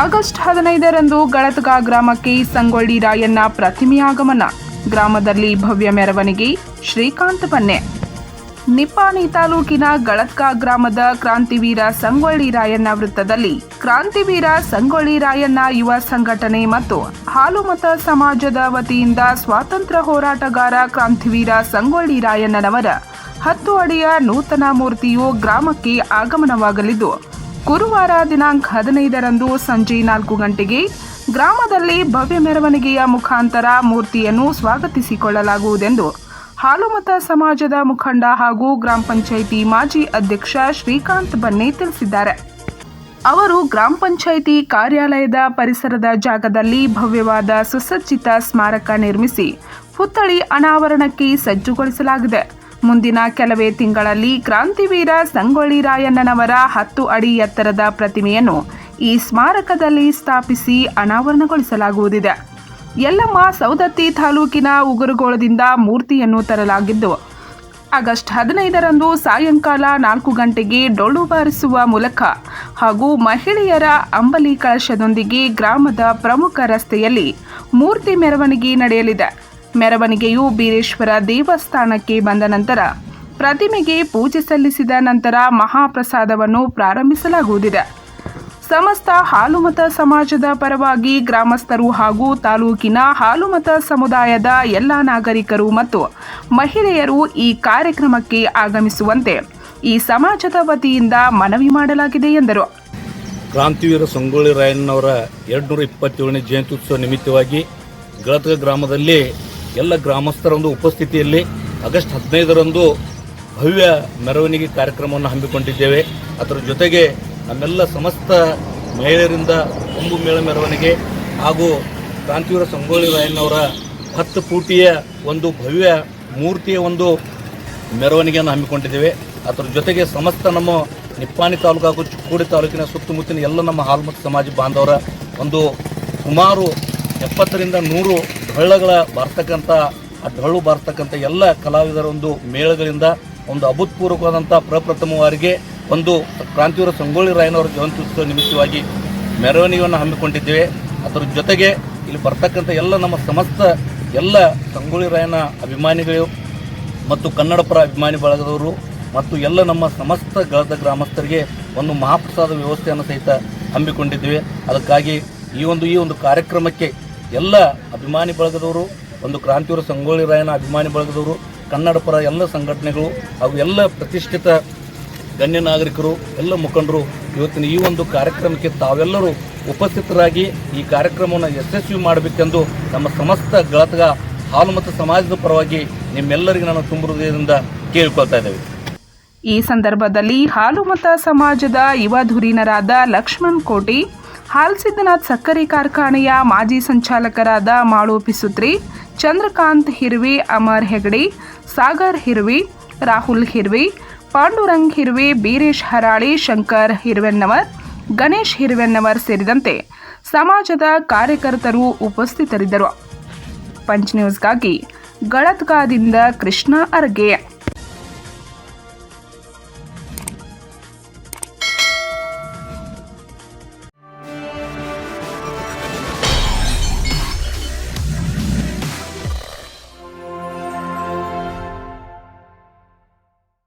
August ಹದಿನೈದರಂದು ಗಳತ್ಗ ಗ್ರಾಮಕ್ಕೆ ಸಂಗೊಳ್ಳಿ ರಾಯಣ್ಣ ಪ್ರತಿಮೆ ಆಗಮನ. ಗ್ರಾಮದಲ್ಲಿ ಭವ್ಯ ಮೆರವಣಿಗೆ, ಶ್ರೀಕಾಂತ್ ಬನ್ನೆ ನಿಪ್ಪಾಣಿ ತಾಲೂಕಿನ ಗಳತ್ಕ ಗ್ರಾಮದ ಕ್ರಾಂತಿವೀರ ಸಂಗೊಳ್ಳಿ ರಾಯಣ್ಣ ವೃತ್ತದಲ್ಲಿ ಕ್ರಾಂತಿವೀರ ಸಂಗೊಳ್ಳಿ ರಾಯಣ್ಣ ಯುವ ಸಂಘಟನೆ ಮತ್ತು ಹಾಲುಮತ ಸಮಾಜದ ವತಿಯಿಂದ ಸ್ವಾತಂತ್ರ್ಯ ಹೋರಾಟಗಾರ ಕ್ರಾಂತಿವೀರ ಸಂಗೊಳ್ಳಿ ರಾಯಣ್ಣನವರ ಹತ್ತು ಅಡಿಯ ನೂತನ ಮೂರ್ತಿಯು ಗ್ರಾಮಕ್ಕೆ ಆಗಮನವಾಗಲಿದ್ದು ಗುರುವಾರ ದಿನಾಂಕ ಹದಿನೈದರಂದು ಸಂಜೆ ನಾಲ್ಕು ಗಂಟೆಗೆ ಗ್ರಾಮದಲ್ಲಿ ಭವ್ಯ ಮೆರವಣಿಗೆಯ ಮುಖಾಂತರ ಮೂರ್ತಿಯನ್ನು ಸ್ವಾಗತಿಸಿಕೊಳ್ಳಲಾಗುವುದೆಂದು ಹಾಲುಮತ ಸಮಾಜದ ಮುಖಂಡ ಹಾಗೂ ಗ್ರಾಮ ಪಂಚಾಯಿತಿ ಮಾಜಿ ಅಧ್ಯಕ್ಷ ಶ್ರೀಕಾಂತ್ ಬನ್ನೆ ತಿಳಿಸಿದ್ದಾರೆ. ಅವರು ಗ್ರಾಮ ಪಂಚಾಯಿತಿ ಕಾರ್ಯಾಲಯದ ಪರಿಸರದ ಜಾಗದಲ್ಲಿ ಭವ್ಯವಾದ ಸುಸಜ್ಜಿತ ಸ್ಮಾರಕ ನಿರ್ಮಿಸಿ ಪುತ್ಥಳಿ ಅನಾವರಣಕ್ಕೆ ಸಜ್ಜುಗೊಳಿಸಲಾಗಿದೆ. ಮುಂದಿನ ಕೆಲವೇ ತಿಂಗಳಲ್ಲಿ ಕ್ರಾಂತಿವೀರ ಸಂಗೊಳ್ಳಿ ರಾಯಣ್ಣನವರ ಹತ್ತು ಅಡಿ ಎತ್ತರದ ಪ್ರತಿಮೆಯನ್ನು ಈ ಸ್ಮಾರಕದಲ್ಲಿ ಸ್ಥಾಪಿಸಿ ಅನಾವರಣಗೊಳಿಸಲಾಗುವುದಿದೆ. ಯಲ್ಲಮ್ಮ ಸೌದತ್ತಿ ತಾಲೂಕಿನ ಉಗುರುಗೋಳದಿಂದ ಮೂರ್ತಿಯನ್ನು ತರಲಾಗಿದ್ದು, ಆಗಸ್ಟ್ ಹದಿನೈದರಂದು ಸಾಯಂಕಾಲ ನಾಲ್ಕು ಗಂಟೆಗೆ ಡೊಳ್ಳು ಬಾರಿಸುವ ಮೂಲಕ ಹಾಗೂ ಮಹಿಳೆಯರ ಅಂಬಲಿ ಕಳಶದೊಂದಿಗೆ ಗ್ರಾಮದ ಪ್ರಮುಖ ರಸ್ತೆಯಲ್ಲಿ ಮೂರ್ತಿ ಮೆರವಣಿಗೆ ನಡೆಯಲಿದೆ. ಮೆರವಣಿಗೆಯು ಬೀರೇಶ್ವರ ದೇವಸ್ಥಾನಕ್ಕೆ ಬಂದ ನಂತರ ಪ್ರತಿಮೆಗೆ ಪೂಜೆ ಸಲ್ಲಿಸಿದ ನಂತರ ಮಹಾಪ್ರಸಾದವನ್ನು ಪ್ರಾರಂಭಿಸಲಾಗುವುದಿದೆ. ಸಮಸ್ತ ಹಾಲುಮತ ಸಮಾಜದ ಪರವಾಗಿ ಗ್ರಾಮಸ್ಥರು ಹಾಗೂ ತಾಲೂಕಿನ ಹಾಲುಮತ ಸಮುದಾಯದ ಎಲ್ಲ ನಾಗರಿಕರು ಮತ್ತು ಮಹಿಳೆಯರು ಈ ಕಾರ್ಯಕ್ರಮಕ್ಕೆ ಆಗಮಿಸುವಂತೆ ಈ ಸಮಾಜದ ವತಿಯಿಂದ ಮನವಿ ಮಾಡಲಾಗಿದೆ ಎಂದರು. ಕ್ರಾಂತಿವೀರ ಸಂಗೊಳ್ಳಿ ರಾಯಣ್ಣವರ ಎರಡುನೂರ ಇಪ್ಪತ್ತೇಳನೇ ಜಯಂತ್ಯುತ್ಸವ ನಿಮಿತ್ತವಾಗಿ ಗ್ರಾಮದಲ್ಲಿ ಎಲ್ಲ ಗ್ರಾಮಸ್ಥರ ಒಂದು ಉಪಸ್ಥಿತಿಯಲ್ಲಿ ಆಗಸ್ಟ್ ಹದಿನೈದರಂದು ಭವ್ಯ ಮೆರವಣಿಗೆ ಕಾರ್ಯಕ್ರಮವನ್ನು ಹಮ್ಮಿಕೊಂಡಿದ್ದೇವೆ. ಅದರ ಜೊತೆಗೆ ನಮ್ಮೆಲ್ಲ ಸಮಸ್ತ ಮಹಿಳೆಯರಿಂದ ಕೊಂಬು ಮೇಳ ಮೆರವಣಿಗೆ ಹಾಗೂ ಕ್ರಾಂತಿವೀರ ಸಂಗೊಳ್ಳಿ ರಾಯಣ್ಣವರ ಹತ್ತು ಫೂಟಿಯ ಒಂದು ಭವ್ಯ ಮೂರ್ತಿಯ ಒಂದು ಮೆರವಣಿಗೆಯನ್ನು ಹಮ್ಮಿಕೊಂಡಿದ್ದೇವೆ. ಅದರ ಜೊತೆಗೆ ಸಮಸ್ತ ನಮ್ಮ ನಿಪ್ಪಾಣಿ ತಾಲೂಕು ಹಾಗೂ ಚಿಕ್ಕೋಡಿ ತಾಲೂಕಿನ ಸುತ್ತಮುತ್ತಲಿನ ಎಲ್ಲ ನಮ್ಮ ಹಾಲ್ಮತ್ ಸಮಾಜ ಬಾಂಧವರ ಒಂದು ಸುಮಾರು ಎಪ್ಪತ್ತರಿಂದ ನೂರು ಢಳ್ಳಗಳ ಬರ್ತಕ್ಕಂಥ, ಆ ಡೊಳ್ಳು ಬರ್ತಕ್ಕಂಥ ಎಲ್ಲ ಕಲಾವಿದರ ಒಂದು ಮೇಳಗಳಿಂದ ಒಂದು ಅಭೂತಪೂರ್ವಕವಾದಂಥ ಪ್ರಪ್ರಥಮವಾರಿಗೆ ಒಂದು ಕ್ರಾಂತಿವೀರ ಸಂಗೊಳ್ಳಿ ರಾಯನವರ ಜಯಂತ್ಯುತ್ಸವ ನಿಮಿತ್ತವಾಗಿ ಮೆರವಣಿಗೆಯನ್ನು ಹಮ್ಮಿಕೊಂಡಿದ್ದೇವೆ. ಅದರ ಜೊತೆಗೆ ಇಲ್ಲಿ ಬರ್ತಕ್ಕಂಥ ಎಲ್ಲ ನಮ್ಮ ಸಮಸ್ತ ಎಲ್ಲ ಸಂಗೊಳ್ಳಿ ರಾಯನ ಅಭಿಮಾನಿಗಳು ಮತ್ತು ಕನ್ನಡ ಪರ ಅಭಿಮಾನಿ ಬಳಗದವರು ಮತ್ತು ಎಲ್ಲ ನಮ್ಮ ಸಮಸ್ತ ಗಳದ ಗ್ರಾಮಸ್ಥರಿಗೆ ಒಂದು ಮಹಾಪ್ರಸಾದ ವ್ಯವಸ್ಥೆಯನ್ನು ಸಹಿತ ಹಮ್ಮಿಕೊಂಡಿದ್ದೇವೆ. ಅದಕ್ಕಾಗಿ ಈ ಒಂದು ಈ ಒಂದು ಕಾರ್ಯಕ್ರಮಕ್ಕೆ ಎಲ್ಲ ಅಭಿಮಾನಿ ಬಳಗದವರು, ಒಂದು ಕ್ರಾಂತಿವೀರ ಸಂಗೊಳ್ಳಿ ರಾಯನ ಅಭಿಮಾನಿ ಬಳಗದವರು, ಕನ್ನಡ ಪರ ಎಲ್ಲ ಸಂಘಟನೆಗಳು ಹಾಗೂ ಎಲ್ಲ ಪ್ರತಿಷ್ಠಿತ ಗಣ್ಯ ನಾಗರಿಕರು, ಎಲ್ಲ ಮುಖಂಡರು, ಇವತ್ತಿನ ಈ ಒಂದು ಕಾರ್ಯಕ್ರಮಕ್ಕೆ ತಾವೆಲ್ಲರೂ ಉಪಸ್ಥಿತರಾಗಿ ಈ ಕಾರ್ಯಕ್ರಮವನ್ನು ಯಶಸ್ವಿ ಮಾಡಬೇಕೆಂದು ನಮ್ಮ ಸಮಸ್ತ ಗಳತಗ ಹಾಲು ಮತ್ತು ಸಮಾಜದ ಪರವಾಗಿ ನಿಮ್ಮೆಲ್ಲರಿಗೂ ನಾನು ತುಂಬ ಹೃದಯದಿಂದ ಕೇಳಿಕೊಳ್ತಾ ಇದ್ದೇವೆ. ಈ ಸಂದರ್ಭದಲ್ಲಿ ಹಾಲುಮತ ಸಮಾಜದ ಯುವ ಧುರೀಣರಾದ ಲಕ್ಷ್ಮಣ್ ಕೋಟಿ ಹಾಲ್ಸಿದ್ದನಾಥ್ ಸಕ್ಕರೆ ಕಾರ್ಖಾನೆಯ ಮಾಜಿ ಸಂಚಾಲಕರಾದ ಮಾಳೋಪಿ ಸುತ್ರಿ ಚಂದ್ರಕಾಂತ್ ಹಿರ್ವಿ, ಅಮರ್ ಹೆಗಡೆ, ಸಾಗರ್ ಹಿರ್ವಿ, ರಾಹುಲ್ ಹಿರ್ವಿ, ಪಾಂಡುರಂಗ್ ಹಿರ್ವೆ, ಬೀರೇಶ್ ಹರಾಳಿ, ಶಂಕರ್ ಹಿರ್ವೆನ್ನವರ್, ಗಣೇಶ್ ಹಿರ್ವೆನ್ನವರ್ ಸೇರಿದಂತೆ ಸಮಾಜದ ಕಾರ್ಯಕರ್ತರು ಉಪಸ್ಥಿತರಿದ್ದರು. ಪಂಚ್ ನ್ಯೂಸ್ಗಾಗಿ ಗಳತ್ಕಾದಿಂದ ಕೃಷ್ಣ ಅರ್ಗೆ.